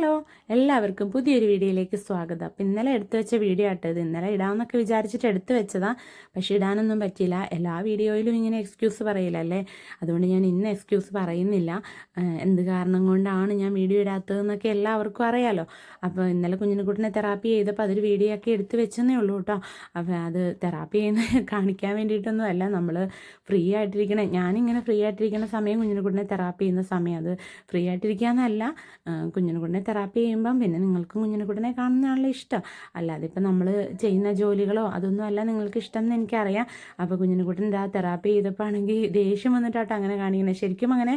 Hello എല്ലാവർക്കും പുതിയൊരു വീഡിയോയിലേക്ക് സ്വാഗതം. അപ്പം ഇന്നലെ എടുത്തു വെച്ച വീഡിയോ ആട്ടോ ഇത്. ഇന്നലെ ഇടാമെന്നൊക്കെ വിചാരിച്ചിട്ട് എടുത്തു വെച്ചതാ. പക്ഷേ ഇടാനൊന്നും പറ്റിയില്ല. എല്ലാ വീഡിയോയിലും ഇങ്ങനെ എക്സ്ക്യൂസ് പറയില്ലല്ലേ അതുകൊണ്ട് ഞാൻ ഇന്ന് എക്സ്ക്യൂസ് പറയുന്നില്ല. എന്ത് കാരണം കൊണ്ടാണ് ഞാൻ വീഡിയോ ഇടാത്തതെന്നൊക്കെ എല്ലാവർക്കും അറിയാലോ. അപ്പോൾ ഇന്നലെ കുഞ്ഞിനെക്കുട്ടിനെ തെറാപ്പി ചെയ്തപ്പോൾ അതൊരു വീഡിയോ ഒക്കെ എടുത്തു വെച്ചെന്നേ ഉള്ളൂ കേട്ടോ. അപ്പോൾ അത് തെറാപ്പി ചെയ്യുന്ന കാണിക്കാൻ വേണ്ടിയിട്ടൊന്നും അല്ല. നമ്മൾ ഫ്രീ ആയിട്ടിരിക്കണേ ഞാനിങ്ങനെ ഫ്രീ ആയിട്ടിരിക്കുന്ന സമയം കുഞ്ഞിനെക്കുട്ടിനെ തെറാപ്പി ചെയ്യുന്ന സമയം. അത് ഫ്രീ ആയിട്ടിരിക്കാമെന്നല്ല കുഞ്ഞിനെക്കുട്ടിനെ തെറാപ്പി ചെയ്യുമ്പം പിന്നെ നിങ്ങൾക്ക് കുഞ്ഞിനെക്കുട്ടിനെ കാണുന്നതാണല്ലോ ഇഷ്ടം. അല്ലാതെ ഇപ്പം നമ്മൾ ചെയ്യുന്ന ജോലികളോ അതൊന്നും അല്ല നിങ്ങൾക്ക് ഇഷ്ടം എന്ന് എനിക്കറിയാം. അപ്പോൾ കുഞ്ഞിനെ കുഞ്ഞിനെക്കുട്ടിന്റെ ആ തെറാപ്പി ചെയ്തപ്പോൾ ആണെങ്കിൽ ദേഷ്യം വന്നിട്ടാട്ടോ അങ്ങനെ കാണിക്കുന്നത്. ശരിക്കും അങ്ങനെ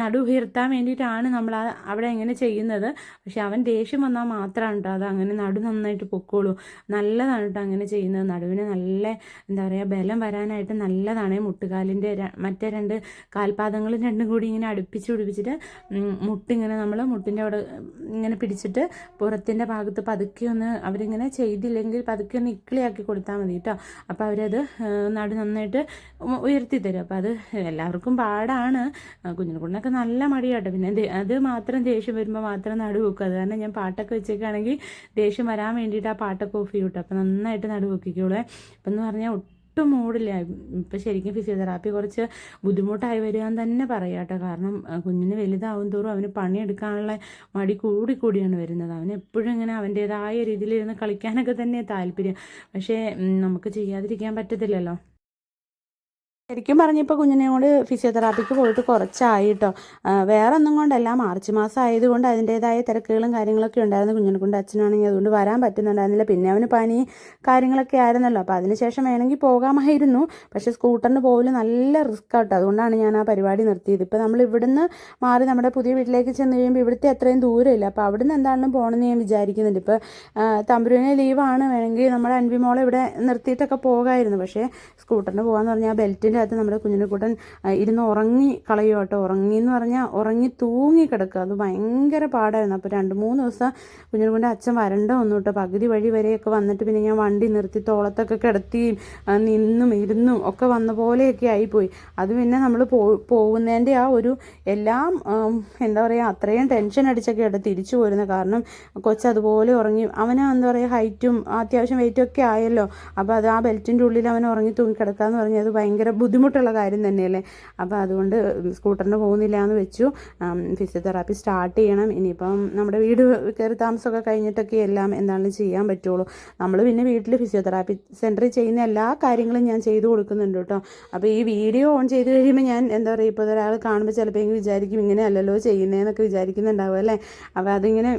നടു ഉയർത്താൻ വേണ്ടിയിട്ടാണ് നമ്മൾ അവിടെ എങ്ങനെ ചെയ്യുന്നത്. പക്ഷെ അവൻ ദേഷ്യം വന്നാൽ മാത്രമാണ് കേട്ടോ അത് അങ്ങനെ നടു നന്നായിട്ട് പൊക്കോളൂ. നല്ലതാണ് കേട്ടോ അങ്ങനെ ചെയ്യുന്നത്. നടുവിന് നല്ല എന്താ പറയുക ബലം വരാനായിട്ട് നല്ലതാണ്. മുട്ടുകാലിന്റെ മറ്റേ രണ്ട് കാൽപാദങ്ങളും രണ്ടും കൂടി ഇങ്ങനെ അടുപ്പിച്ച് പിടിപ്പിച്ചിട്ട് മുട്ടിങ്ങനെ നമ്മൾ മുട്ടിന്റെ അവിടെ ഇങ്ങനെ പിടിച്ചിട്ട് പുറത്തിന്റെ ഭാഗത്ത് പതുക്കെ ഒന്ന് അവരിങ്ങനെ ചെയ്തില്ലെങ്കിൽ പതുക്കെ ഒന്ന് ഇക്കിളിയാക്കി കൊടുത്താൽ മതി കേട്ടോ. അപ്പോൾ അവരത് നടു നന്നായിട്ട് ഉയർത്തി തരും. അപ്പോൾ അത് എല്ലാവർക്കും പാടാണ്. കുഞ്ഞിനെക്കൊണ്ടൊക്കെ നല്ല മടിയാട്ടോ. പിന്നെ അത് മാത്രം ദേഷ്യം വരുമ്പോൾ മാത്രം നടു വെക്കും. അത് കാരണം ഞാൻ പാട്ടൊക്കെ വെച്ചേക്കാണെങ്കിൽ ദേഷ്യം വരാൻ വേണ്ടിയിട്ട് ആ പാട്ടൊക്കെ ഓഫ് ചെയ്യും കേട്ടോ. അപ്പോൾ നന്നായിട്ട് നടു അപ്പം എന്ന് പറഞ്ഞാൽ ഒട്ടും മൂടില്ല. ഇപ്പം ശരിക്കും ഫിസിയോതെറാപ്പി കുറച്ച് ബുദ്ധിമുട്ടായി വരിക എന്ന് തന്നെ പറയാം കേട്ടോ. കാരണം കുഞ്ഞിന് വലുതാവും തോറും അവന് പണിയെടുക്കാനുള്ള മടി കൂടി കൂടിയാണ് വരുന്നത്. അവന് എപ്പോഴും ഇങ്ങനെ അവന്റേതായ രീതിയിൽ ഇരുന്ന് കളിക്കാനൊക്കെ തന്നെ താല്പര്യം. പക്ഷേ നമുക്ക് ചെയ്യാതിരിക്കാൻ പറ്റത്തില്ലല്ലോ. ശരിക്കും പറഞ്ഞപ്പോൾ കൊണ്ട് ഫിസിയോതെറാപ്പിക്ക് പോയിട്ട് കുറച്ചായി കേട്ടോ വേറെ ഒന്നും കൊണ്ടല്ല. മാർച്ച് മാസം ആയതുകൊണ്ട് അതിന്റേതായ തിരക്കുകളും കാര്യങ്ങളൊക്കെ ഉണ്ടായിരുന്നു. കുഞ്ഞിനെ കൊണ്ട് അച്ഛനാണെങ്കിൽ അതുകൊണ്ട് വരാൻ പറ്റുന്നുണ്ടായിരുന്നില്ല. പിന്നെ അവന് പനി കാര്യങ്ങളൊക്കെ ആയിരുന്നല്ലോ. അപ്പോൾ അതിനുശേഷം വേണമെങ്കിൽ പോകാമായിരുന്നു. പക്ഷേ സ്കൂട്ടറിന് പോകലും നല്ല റിസ്ക് ആട്ടോ. അതുകൊണ്ടാണ് ഞാൻ ആ പരിപാടി നിർത്തിയത്. ഇപ്പോൾ നമ്മൾ ഇവിടുന്ന് മാറി നമ്മുടെ പുതിയ വീട്ടിലേക്ക് ചെന്ന് കഴിയുമ്പോൾ ഇവിടുത്തെ അത്രയും ദൂരമില്ല. അപ്പോൾ അവിടുന്ന് എന്താണെങ്കിലും പോകണമെന്ന് ഞാൻ വിചാരിക്കുന്നുണ്ട്. ഇപ്പോൾ തമ്പുരുവിനെ ലീവാണ് വേണമെങ്കിൽ നമ്മുടെ അൻവിമോളെ ഇവിടെ നിർത്തിയിട്ടൊക്കെ പോകാമായിരുന്നു പക്ഷേ സ്കൂട്ടറിന് പോകാമെന്ന് പറഞ്ഞാൽ ബെൽറ്റിന്റെ അകത്ത് നമ്മുടെ കുഞ്ഞിനെക്കൂട്ടൻ ഇരുന്ന് ഉറങ്ങി കളയും കേട്ടോ. ഉറങ്ങി എന്ന് പറഞ്ഞാൽ ഉറങ്ങി തൂങ്ങി കിടക്കുക. അത് ഭയങ്കര പാടായിരുന്നു. അപ്പോൾ രണ്ട് മൂന്ന് ദിവസം കുഞ്ഞിനെക്കൊണ്ട് അച്ഛൻ വരണ്ട വന്നു കേട്ടോ. പകുതി വഴി വരെയൊക്കെ വന്നിട്ട് പിന്നെ ഞാൻ വണ്ടി നിർത്തി തോളത്തൊക്കെ കിടത്തിയും നിന്നും ഇരുന്നും ഒക്കെ വന്ന പോലെയൊക്കെ ആയിപ്പോയി. അത് പിന്നെ നമ്മൾ പോ പോകുന്നതിന്റെ ആ ഒരു എല്ലാം എന്താ പറയുക അത്രയും ടെൻഷൻ അടിച്ചൊക്കെ ഇട തിരിച്ചു പോരുന്നത് കാരണം കൊച്ച് അതുപോലെ ഉറങ്ങി അവന് എന്താ പറയുക ഹൈറ്റും അത്യാവശ്യം വെയിറ്റും ഒക്കെ ആയല്ലോ. അപ്പോൾ അത് ആ ബെൽറ്റിന്റെ ഉള്ളിൽ അവൻ ഉറങ്ങി തൂങ്ങി കിടക്കാന്ന് പറഞ്ഞാൽ അത് ഭയങ്കര ബുദ്ധിമുട്ടുള്ള കാര്യം തന്നെയല്ലേ? അപ്പോൾ അതുകൊണ്ട് സ്കൂട്ടറിന് പോകുന്നില്ല എന്ന് വെച്ചു ഫിസിയോതെറാപ്പി സ്റ്റാർട്ട് ചെയ്യണം. ഇനിയിപ്പം നമ്മുടെ വീട് കയറി താമസമൊക്കെ കഴിഞ്ഞിട്ടൊക്കെ എല്ലാം എന്താണെങ്കിലും ചെയ്യാൻ പറ്റുള്ളൂ. നമ്മൾ പിന്നെ വീട്ടിൽ ഫിസിയോതെറാപ്പി സെന്ററിൽ ചെയ്യുന്ന എല്ലാ കാര്യങ്ങളും ഞാൻ ചെയ്തു കൊടുക്കുന്നുണ്ട് കേട്ടോ. അപ്പോൾ ഈ വീഡിയോ ഓൺ ചെയ്ത് കഴിയുമ്പോൾ ഞാൻ എന്താ പറയുക ഇപ്പോൾ ഒരാൾ കാണുമ്പോൾ ചിലപ്പോൾ എങ്കിൽ വിചാരിക്കും ഇങ്ങനെ അല്ലല്ലോ ചെയ്യുന്നതെന്നൊക്കെ വിചാരിക്കുന്നുണ്ടാവും അല്ലേ? അപ്പോൾ അതിങ്ങനെ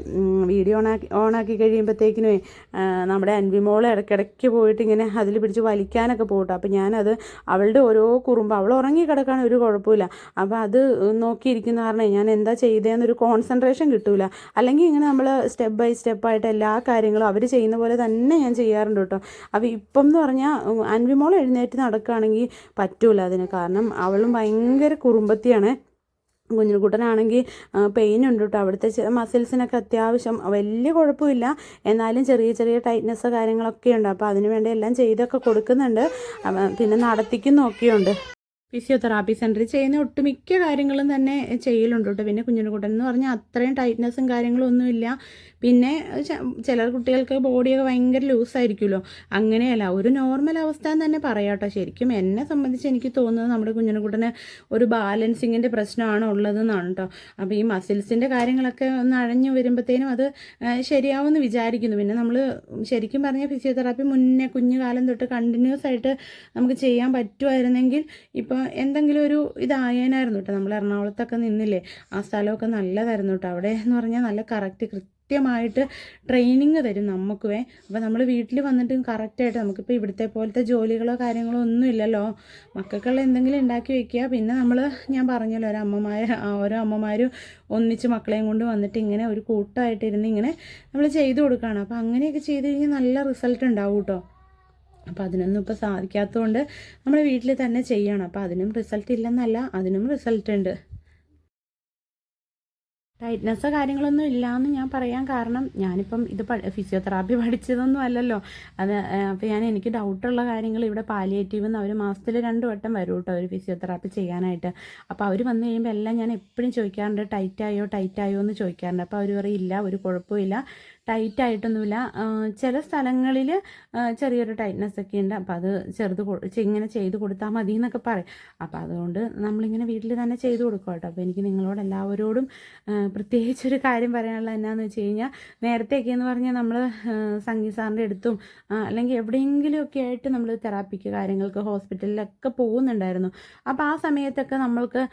വീഡിയോ ഓണാക്കി ഓണാക്കി കഴിയുമ്പോഴത്തേക്കിനുമേ നമ്മുടെ അൻവിമോൾ ഇടയ്ക്കിടയ്ക്ക് പോയിട്ട് ഇങ്ങനെ അതിൽ പിടിച്ച് വലിക്കാനൊക്കെ പോകട്ടോ അപ്പോൾ ഞാനത് അവളുടെ ഓരോ കുറുമ്പ് അവൾ ഉറങ്ങി കിടക്കാൻ ഒരു കുഴപ്പമില്ല അപ്പോൾ അത് നോക്കിയിരിക്കുന്ന കാരണം ഞാൻ എന്താ ചെയ്തതെന്നൊരു കോൺസെൻട്രേഷൻ കിട്ടൂല. അല്ലെങ്കിൽ ഇങ്ങനെ നമ്മൾ സ്റ്റെപ്പ് ബൈ സ്റ്റെപ്പായിട്ട് എല്ലാ കാര്യങ്ങളും അവർ ചെയ്യുന്ന പോലെ തന്നെ ഞാൻ ചെയ്യാറുണ്ട് കേട്ടോ. അപ്പോൾ ഇപ്പം എന്ന് പറഞ്ഞാൽ അൻവിമോൾ എഴുന്നേറ്റ് നടക്കുകയാണെങ്കിൽ പറ്റൂല അതിന്. കാരണം അവളും ഭയങ്കര കുറുമ്പത്തിയാണ്. കുഞ്ഞിക്കുട്ടനാണെങ്കിൽ പെയിൻ ഉണ്ട് കേട്ടോ അവിടുത്തെ മസിൽസിനൊക്കെ അത്യാവശ്യം വലിയ കുഴപ്പമില്ല. എന്നാലും ചെറിയ ചെറിയ ടൈറ്റ്നെസ് കാര്യങ്ങളൊക്കെ ഉണ്ട് അപ്പോൾ അതിന് വേണ്ടി എല്ലാം ചെയ്തൊക്കെ കൊടുക്കുന്നുണ്ട്. പിന്നെ നടത്തിക്കുന്നൊക്കെയുണ്ട് ഫിസിയോതെറാപ്പി സെന്ററിൽ ചെയ്യുന്ന ഒട്ടുമിക്ക കാര്യങ്ങളും തന്നെ ചെയ്യലുണ്ട് കേട്ടോ. പിന്നെ കുഞ്ഞിനുകുട്ടൻ എന്ന് പറഞ്ഞാൽ അത്രയും ടൈറ്റ്നസ്സും കാര്യങ്ങളും ഒന്നുമില്ല പിന്നെ ചില കുട്ടികൾക്ക് ബോഡിയൊക്കെ ഭയങ്കര ലൂസായിരിക്കുമല്ലോ അങ്ങനെയല്ല ഒരു നോർമൽ അവസ്ഥ എന്ന് തന്നെ പറയാം കേട്ടോ. ശരിക്കും എന്നെ സംബന്ധിച്ച് എനിക്ക് തോന്നുന്നത് നമ്മുടെ കുഞ്ഞിനുകുട്ടന് ഒരു ബാലൻസിങ്ങിന്റെ പ്രശ്നമാണ് ഉള്ളതെന്നാണ് കേട്ടോ. അപ്പോൾ ഈ മസിൽസിന്റെ കാര്യങ്ങളൊക്കെ ഒന്ന് അഴഞ്ഞു വരുമ്പോഴത്തേനും അത് ശരിയാവുമെന്ന് വിചാരിക്കുന്നു. പിന്നെ നമ്മൾ ശരിക്കും പറഞ്ഞാൽ ഫിസിയോതെറാപ്പി മുന്നേ കുഞ്ഞു കാലം തൊട്ട് കണ്ടിന്യൂസ് ആയിട്ട് നമുക്ക് ചെയ്യാൻ പറ്റുമായിരുന്നെങ്കിൽ ഇപ്പോൾ എന്തെങ്കിലും ഒരു ഇതായേനായിരുന്നു കേട്ടോ. നമ്മൾ എറണാകുളത്തൊക്കെ നിന്നില്ലേ ആ സ്ഥലമൊക്കെ നല്ലതായിരുന്നു കേട്ടോ. അവിടെ എന്ന് പറഞ്ഞാൽ നല്ല കറക്റ്റ് കൃത്യമായിട്ട് ട്രെയിനിങ് തരും നമുക്കുവേ. അപ്പോൾ നമ്മൾ വീട്ടിൽ വന്നിട്ട് കറക്റ്റായിട്ട് നമുക്കിപ്പോൾ ഇവിടുത്തെ പോലത്തെ ജോലികളോ കാര്യങ്ങളോ ഒന്നും ഇല്ലല്ലോ. മക്കൾക്കുള്ള എന്തെങ്കിലും ഉണ്ടാക്കി വെക്കുക. പിന്നെ നമ്മൾ ഞാൻ പറഞ്ഞല്ലോ ഒരു ഓരോ അമ്മമാരും ഒന്നിച്ച് മക്കളെയും കൊണ്ട് വന്നിട്ട് ഇങ്ങനെ ഒരു കൂട്ടമായിട്ടിരുന്ന് ഇങ്ങനെ നമ്മൾ ചെയ്തു കൊടുക്കുകയാണ്. അപ്പോൾ അങ്ങനെയൊക്കെ ചെയ്ത് കഴിഞ്ഞാൽ നല്ല റിസൾട്ട് ഉണ്ടാവും കേട്ടോ. അപ്പോൾ അതിനൊന്നും ഇപ്പോൾ സാധിക്കാത്തതുകൊണ്ട് നമ്മൾ വീട്ടിൽ തന്നെ ചെയ്യണം. അപ്പോൾ അതിനും റിസൾട്ട് ഇല്ലെന്നല്ല അതിനും റിസൾട്ട് ഉണ്ട്. ടൈറ്റ്നസ് കാര്യങ്ങളൊന്നും ഇല്ലയെന്ന് ഞാൻ പറയാൻ കാരണം ഞാനിപ്പം ഇത് ഫിസിയോതെറാപ്പി പഠിച്ചതൊന്നും അല്ലല്ലോ. അത് അപ്പോൾ ഞാൻ എനിക്ക് ഡൗട്ടുള്ള കാര്യങ്ങൾ ഇവിടെ പാലിയേറ്റീവ് എന്ന് അവർ മാസത്തിൽ രണ്ട് വട്ടം വരും കേട്ടോ അവർ ഫിസിയോതെറാപ്പി ചെയ്യാനായിട്ട്. അപ്പോൾ അവർ വന്നു കഴിയുമ്പോൾ എല്ലാം ഞാൻ എപ്പോഴും ചോദിക്കാറുണ്ട് ടൈറ്റായോ ടൈറ്റായോ എന്ന് ചോദിക്കാറുണ്ട്. അപ്പോൾ അവർ പറയില്ല ഒരു കുഴപ്പമില്ല ടൈറ്റ് ആയിട്ടൊന്നുമില്ല ചില സ്ഥലങ്ങളിൽ ചെറിയൊരു ടൈറ്റ്നെസ് ഒക്കെ ഉണ്ട് അപ്പോൾ അത് ചെറുത് ഇങ്ങനെ ചെയ്ത് കൊടുത്താൽ മതി എന്നൊക്കെ പറയും. അപ്പോൾ അതുകൊണ്ട് നമ്മളിങ്ങനെ വീട്ടിൽ തന്നെ ചെയ്ത് കൊടുക്കും കേട്ടോ അപ്പോൾ എനിക്ക് നിങ്ങളോട് എല്ലാവരോടും പ്രത്യേകിച്ചൊരു കാര്യം പറയാനുള്ള എന്നാന്ന് വെച്ച് കഴിഞ്ഞാൽ നേരത്തെയൊക്കെ എന്ന് പറഞ്ഞാൽ നമ്മൾ സംഗീത സാറിന്റെ അടുത്തും അല്ലെങ്കിൽ എവിടെയെങ്കിലുമൊക്കെ ആയിട്ട് നമ്മൾ തെറാപ്പിക്ക് കാര്യങ്ങൾക്ക് ഹോസ്പിറ്റലിലൊക്കെ പോകുന്നുണ്ടായിരുന്നു. അപ്പോൾ ആ സമയത്തൊക്കെ നമ്മൾക്ക്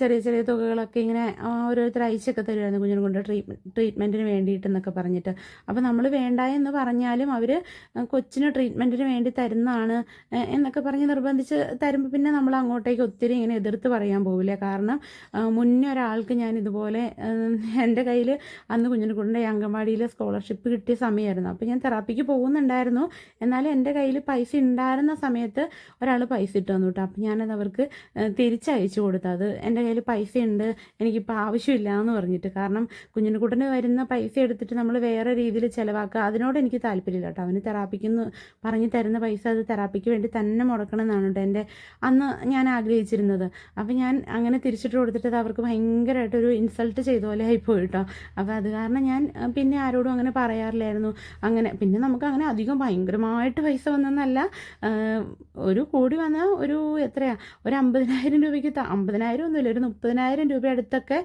ചെറിയ ചെറിയ തുകകളൊക്കെ ഇങ്ങനെ ഓരോരുത്തർ അയച്ചൊക്കെ തരുമായിരുന്നു കുഞ്ഞിനെ കൊണ്ട് ട്രീറ്റ്മെന്റ് ട്രീറ്റ്മെന്റിന് വേണ്ടിയിട്ടെന്നൊക്കെ പറഞ്ഞിട്ട്. അപ്പോൾ നമ്മൾ വേണ്ട എന്ന് പറഞ്ഞാലും അവർ കൊച്ചിന് ട്രീറ്റ്മെന്റിന് വേണ്ടി തരുന്നതാണ്. എന്നൊക്കെ പറഞ്ഞ് നിർബന്ധിച്ച് തരുമ്പോൾ പിന്നെ നമ്മൾ അങ്ങോട്ടേക്ക് ഒത്തിരി ഇങ്ങനെ എതിർത്ത് പറയാൻ പോവില്ല. കാരണം മുന്നേ ഒരാൾക്ക് ഞാൻ ഇതുപോലെ എന്റെ കയ്യിൽ അന്ന് കുഞ്ഞിനെക്കുട്ടിന്റെ അംഗൻവാടിയിൽ സ്കോളർഷിപ്പ് കിട്ടിയ സമയമായിരുന്നു അപ്പോൾ ഞാൻ തെറാപ്പിക്ക് പോകുന്നുണ്ടായിരുന്നു. എന്നാലും എന്റെ കയ്യിൽ പൈസ ഉണ്ടായിരുന്ന സമയത്ത് ഒരാൾ പൈസ ഇട്ട് തന്നു കേട്ടോ. അപ്പോൾ ഞാനത് അവർക്ക് തിരിച്ചയച്ചു കൊടുത്തു. അത് എന്റെ കയ്യിൽ പൈസ ഉണ്ട് എനിക്കിപ്പോൾ ആവശ്യമില്ല എന്ന് പറഞ്ഞിട്ട്. കാരണം കുഞ്ഞിനെക്കുട്ടന് വരുന്ന പൈസ എടുത്തിട്ട് നമ്മൾ വേറെ രീതിയിൽ ചിലവാക്കുക. അതിനോട് എനിക്ക് താല്പര്യമില്ല കേട്ടോ. അവന് തെറാപ്പിക്കുന്നു പറഞ്ഞു തരുന്ന പൈസ അത് തെറാപ്പിക്ക് വേണ്ടി തന്നെ മുടക്കണം എന്നാണ് കേട്ടോ എന്റെ അന്ന് ഞാൻ ആഗ്രഹിച്ചിരുന്നത്. അപ്പോൾ ഞാൻ അങ്ങനെ തിരിച്ചിട്ട് കൊടുത്തിട്ട് അവർക്ക് ഭയങ്കരമായിട്ടൊരു ഇൻസൾട്ട് ചെയ്ത പോലെ ആയിപ്പോയി കേട്ടോ. അപ്പോൾ അത് കാരണം ഞാൻ പിന്നെ ആരോടും അങ്ങനെ പറയാറില്ലായിരുന്നു. അങ്ങനെ പിന്നെ നമുക്ക് അങ്ങനെ അധികം ഭയങ്കരമായിട്ട് പൈസ വന്നെന്നല്ല ഒരു കോടി വന്ന ഒരു എത്രയാ? ഒരു അമ്പതിനായിരം രൂപയ്ക്ക് അമ്പതിനായിരം ഒന്നുമില്ല ഒരു മുപ്പതിനായിരം രൂപ അടുത്തൊക്കെ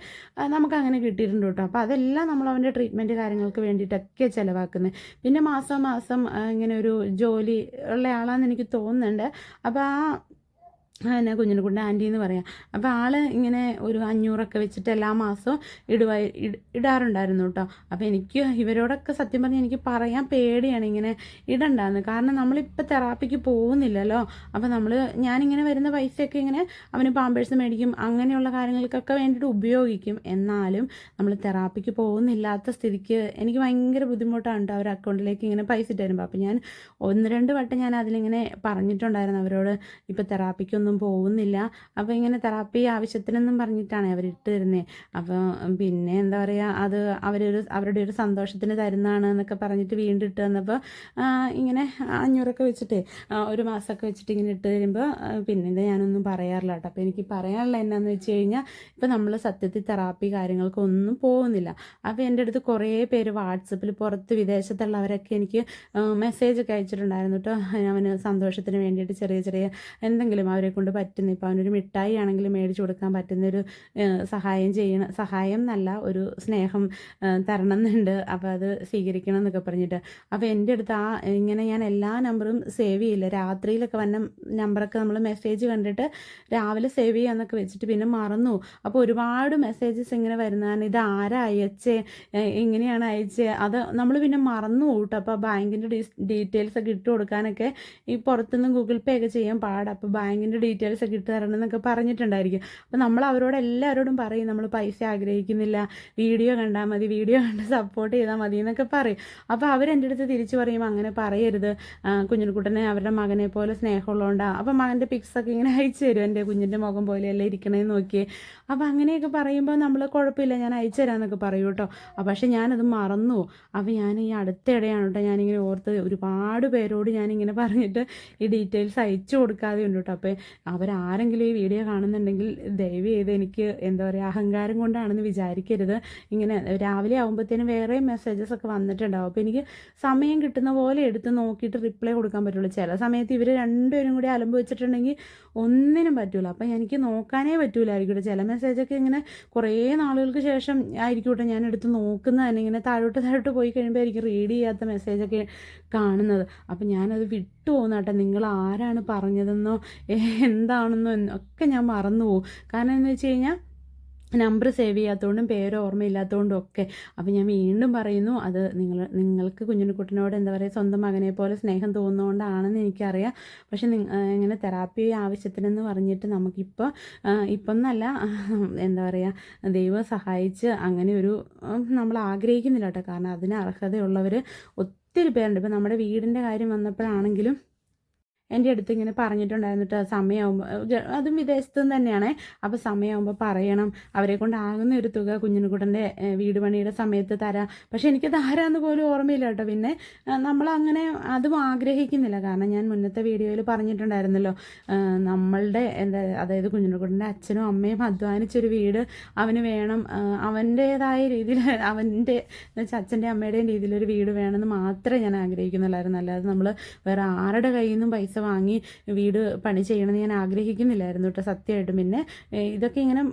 നമുക്ക് അങ്ങനെ കിട്ടിയിട്ടുണ്ട് കേട്ടോ. അപ്പോൾ അതെല്ലാം നമ്മൾ അവന്റെ ട്രീറ്റ്മെന്റ് കാര്യങ്ങൾക്ക് വേണ്ടിയിട്ടൊക്കെ ചിലവാക്കുന്നത് പിന്നെ മാസം മാസം ഇങ്ങനെ ഒരു ജോലി ഉള്ള എനിക്ക് തോന്നുന്നുണ്ട്. അപ്പോൾ ആ എന്നെ കുഞ്ഞിനെക്കൊണ്ട് ആന്റി എന്ന് പറയാം. അപ്പോൾ ആൾ ഇങ്ങനെ ഒരു അഞ്ഞൂറൊക്കെ വെച്ചിട്ട് എല്ലാ മാസവും ഇടുവാ ഇടാറുണ്ടായിരുന്നു കേട്ടോ. അപ്പോൾ എനിക്ക് ഇവരോടൊക്കെ സത്യം പറഞ്ഞാൽ എനിക്ക് പറയാൻ പേടിയാണ് ഇങ്ങനെ ഇടണ്ടാന്ന്. കാരണം നമ്മളിപ്പോൾ തെറാപ്പിക്ക് പോകുന്നില്ലല്ലോ. അപ്പോൾ നമ്മൾ ഞാനിങ്ങനെ വരുന്ന പൈസയൊക്കെ ഇങ്ങനെ അവന് പാമ്പേഴ്സ് മേടിക്കും അങ്ങനെയുള്ള കാര്യങ്ങൾക്കൊക്കെ വേണ്ടിയിട്ട് ഉപയോഗിക്കും. എന്നാലും നമ്മൾ തെറാപ്പിക്ക് പോകുന്നില്ലാത്ത സ്ഥിതിക്ക് എനിക്ക് ഭയങ്കര ബുദ്ധിമുട്ടാണ് കേട്ടോ അവർ അക്കൗണ്ടിലേക്ക് ഇങ്ങനെ പൈസ ഇട്ട് തരുമ്പോൾ അപ്പോൾ ഞാൻ ഒന്ന് രണ്ട് വട്ടം ഞാൻ അതിലിങ്ങനെ പറഞ്ഞിട്ടുണ്ടായിരുന്നു അവരോട് ഇപ്പോൾ തെറാപ്പിക്കൊന്നും ഒന്നും പോകുന്നില്ല. അപ്പോൾ ഇങ്ങനെ തെറാപ്പി ആവശ്യത്തിനൊന്നും പറഞ്ഞിട്ടാണ് അവർ ഇട്ട് തരുന്നത് അപ്പോൾ പിന്നെ എന്താ പറയുക അത് അവരൊരു അവരുടെ ഒരു സന്തോഷത്തിന് തരുന്നതാണ് എന്നൊക്കെ പറഞ്ഞിട്ട് വീണ്ടും ഇട്ട് തന്നപ്പോൾ ഇങ്ങനെ അഞ്ഞൂറൊക്കെ വെച്ചിട്ട് ഒരു മാസമൊക്കെ വെച്ചിട്ട് ഇങ്ങനെ ഇട്ട് തരുമ്പോൾ പിന്നെ ഞാനൊന്നും പറയാറില്ല കേട്ടോ. അപ്പോൾ എനിക്ക് പറയാനുള്ള എന്നാന്ന് വെച്ച് കഴിഞ്ഞാൽ ഇപ്പോൾ നമ്മൾ സത്യത്തിൽ തെറാപ്പി കാര്യങ്ങൾക്കൊന്നും പോകുന്നില്ല. അപ്പോൾ എന്റെ അടുത്ത് കുറേ പേര് വാട്സപ്പിൽ പുറത്ത് വിദേശത്തുള്ളവരൊക്കെ എനിക്ക് മെസ്സേജ് ഒക്കെ അയച്ചിട്ടുണ്ടായിരുന്നു കേട്ടോ. അവന് സന്തോഷത്തിന് വേണ്ടിയിട്ട് ചെറിയ ചെറിയ എന്തെങ്കിലും അവരെ കൊണ്ട് പറ്റുന്ന ഇപ്പോൾ അവനൊരു മിഠായി ആണെങ്കിൽ മേടിച്ചു കൊടുക്കാൻ പറ്റുന്നൊരു സഹായം ചെയ്യണം സഹായം എന്നല്ല ഒരു സ്നേഹം തരണം എന്നുണ്ട് അപ്പോൾ അത് സ്വീകരിക്കണം എന്നൊക്കെ പറഞ്ഞിട്ട്. അപ്പോൾ എന്റെ അടുത്ത് ആ ഇങ്ങനെ ഞാൻ എല്ലാ നമ്പറും സേവ് ചെയ്യില്ല. രാത്രിയിലൊക്കെ വന്ന നമ്പറൊക്കെ നമ്മൾ മെസ്സേജ് കണ്ടിട്ട് രാവിലെ സേവ് ചെയ്യാമെന്നൊക്കെ വെച്ചിട്ട് പിന്നെ മറന്നു. അപ്പോൾ ഒരുപാട് മെസ്സേജസ് ഇങ്ങനെ വരുന്നതാണ്. ഇത് ആരാ അയച്ചേ? എങ്ങനെയാണ് അയച്ചേ? അത് നമ്മൾ പിന്നെ മറന്നു കൂട്ടും അപ്പോൾ ബാങ്കിന്റെ ഡീറ്റെയിൽസ് ഒക്കെ ഇട്ട് കൊടുക്കാനൊക്കെ ഈ പുറത്തുനിന്ന് ഗൂഗിൾ പേ ഒക്കെ ചെയ്യാൻ പാടാം. അപ്പോൾ ബാങ്കിന്റെ ഡീറ്റെയിൽസ് ഒക്കെ ഇട്ട് തരണം എന്നൊക്കെ പറഞ്ഞിട്ടുണ്ടായിരിക്കും. അപ്പോൾ നമ്മൾ അവരോട് എല്ലാവരോടും പറയും നമ്മൾ പൈസ ആഗ്രഹിക്കുന്നില്ല. വീഡിയോ കണ്ടാൽ മതി വീഡിയോ കണ്ട് സപ്പോർട്ട് ചെയ്താൽ മതി എന്നൊക്കെ പറയും. അപ്പോൾ അവരെന്റെ അടുത്ത് തിരിച്ച് പറയും അങ്ങനെ പറയരുത്. കുഞ്ഞിൻകുട്ടനെ അവരുടെ മകനെ പോലെ സ്നേഹമുള്ളതുകൊണ്ടാണ് അപ്പോൾ മകന്റെ പിക്സൊക്കെ ഇങ്ങനെ അയച്ചു തരും. എന്റെ കുഞ്ഞിന്റെ മുഖം പോലെയല്ലേ ഇരിക്കണേന്ന് നോക്കിയേ. അപ്പോൾ അങ്ങനെയൊക്കെ പറയുമ്പോൾ നമ്മൾ കുഴപ്പമില്ല ഞാൻ അയച്ചു തരാമെന്നൊക്കെ പറയൂ കേട്ടോ. പക്ഷേ ഞാനത് മറന്നു. അപ്പോൾ ഞാൻ ഈ അടുത്തിടെയാണ് കേട്ടോ ഞാനിങ്ങനെ ഓർത്ത് ഒരുപാട് പേരോട് ഞാനിങ്ങനെ പറഞ്ഞിട്ട് ഈ ഡീറ്റെയിൽസ് അയച്ചു കൊടുക്കാതെ ഉണ്ട് കേട്ടോ. അപ്പോൾ അവരാരെങ്കിലും ഈ വീഡിയോ കാണുന്നുണ്ടെങ്കിൽ ദയവ് ചെയ്ത് എനിക്ക് എന്താ പറയുക അഹങ്കാരം കൊണ്ടാണെന്ന് വിചാരിക്കരുത്. ഇങ്ങനെ രാവിലെ ആകുമ്പോഴത്തേനും വേറെ മെസ്സേജസ് ഒക്കെ വന്നിട്ടുണ്ടാവും. അപ്പോൾ എനിക്ക് സമയം കിട്ടുന്ന പോലെ എടുത്ത് നോക്കിയിട്ട് റിപ്ലൈ കൊടുക്കാൻ പറ്റുള്ളൂ. ചില സമയത്ത് ഇവർ രണ്ടുപേരും കൂടി അലമ്പ് വെച്ചിട്ടുണ്ടെങ്കിൽ ഒന്നിനും പറ്റില്ല അപ്പം എനിക്ക് നോക്കാനേ പറ്റൂലായിരിക്കും ചില മെസ്സേജൊക്കെ ഇങ്ങനെ കുറേ നാളുകൾക്ക് ശേഷം ആയിരിക്കും ഞാൻ എടുത്ത് നോക്കുന്നത് തന്നെ. ഇങ്ങനെ താഴോട്ട് താഴോട്ട് പോയി കഴിയുമ്പോൾ എനിക്ക് റീഡ് ചെയ്യാത്ത മെസ്സേജൊക്കെ കാണുന്നത്. അപ്പം ഞാനത് വിട്ടു പോകുന്നട്ടെ നിങ്ങൾ ആരാണ് പറഞ്ഞതെന്നോ? എന്താണെന്നോ ഒക്കെ ഞാൻ മറന്നു പോകും. കാരണം എന്ന് വെച്ച് കഴിഞ്ഞാൽ നമ്പർ സേവ് ചെയ്യാത്തതുകൊണ്ടും പേര് ഓർമ്മയില്ലാത്തതുകൊണ്ടും ഒക്കെ. അപ്പോൾ ഞാൻ വീണ്ടും പറയുന്നു അത് നിങ്ങൾ നിങ്ങൾക്ക് കുഞ്ഞിനുക്കുട്ടനോട് എന്താ പറയുക സ്വന്തം മകനെ പോലെ സ്നേഹം തോന്നുന്നതുകൊണ്ടാണെന്ന് എനിക്കറിയാം. പക്ഷെ ഇങ്ങനെ തെറാപ്പി ആവശ്യത്തിനെന്ന് പറഞ്ഞിട്ട് നമുക്കിപ്പോൾ ഇപ്പം എന്നല്ല എന്താ പറയുക ദൈവം സഹായിച്ച് അങ്ങനെ ഒരു നമ്മൾ ആഗ്രഹിക്കുന്നില്ല കേട്ടോ. കാരണം അതിന് അർഹതയുള്ളവർ ഒത്തിരി പേരുണ്ട്. ഇപ്പോൾ നമ്മുടെ വീടിന്റെ കാര്യം വന്നപ്പോഴാണെങ്കിലും എന്റെ അടുത്ത് ഇങ്ങനെ പറഞ്ഞിട്ടുണ്ടായിരുന്നിട്ട് സമയമാകുമ്പോൾ അതും വിദേശത്ത് തന്നെയാണ്. അപ്പോൾ സമയമാകുമ്പോൾ പറയണം. അവരെ കൊണ്ടാകുന്ന ഒരു തുക കുഞ്ഞിനുകുട്ടന്റെ വീട് പണിയുടെ സമയത്ത് തരാം. പക്ഷെ എനിക്ക് തരാമെന്ന് പോലും ഓർമ്മയില്ല കേട്ടോ പിന്നെ നമ്മളങ്ങനെ അതും ആഗ്രഹിക്കുന്നില്ല. കാരണം ഞാൻ മുന്നത്തെ വീഡിയോയിൽ പറഞ്ഞിട്ടുണ്ടായിരുന്നല്ലോ നമ്മളുടെ എന്താ അതായത് കുഞ്ഞിനുകുട്ടന്റെ അച്ഛനും അമ്മയും അധ്വാനിച്ചൊരു വീട് അവന് വേണം. അവന്റേതായ രീതിയിൽ അവന്റെ അച്ഛന്റെ അമ്മയുടെയും രീതിയിലൊരു വീട് വേണമെന്ന് മാത്രമേ ഞാൻ ആഗ്രഹിക്കുന്നുള്ളായിരുന്നു. അല്ലാതെ നമ്മൾ വേറെ ആരുടെ കയ്യിൽ നിന്നും പൈസ വാങ്ങി വീട് പണി ചെയ്യണമെന്ന് ഞാൻ ആഗ്രഹിക്കുന്നില്ലായിരുന്നു കേട്ടോ സത്യമായിട്ടും. പിന്നെ ഇതൊക്കെ ഇങ്ങനെ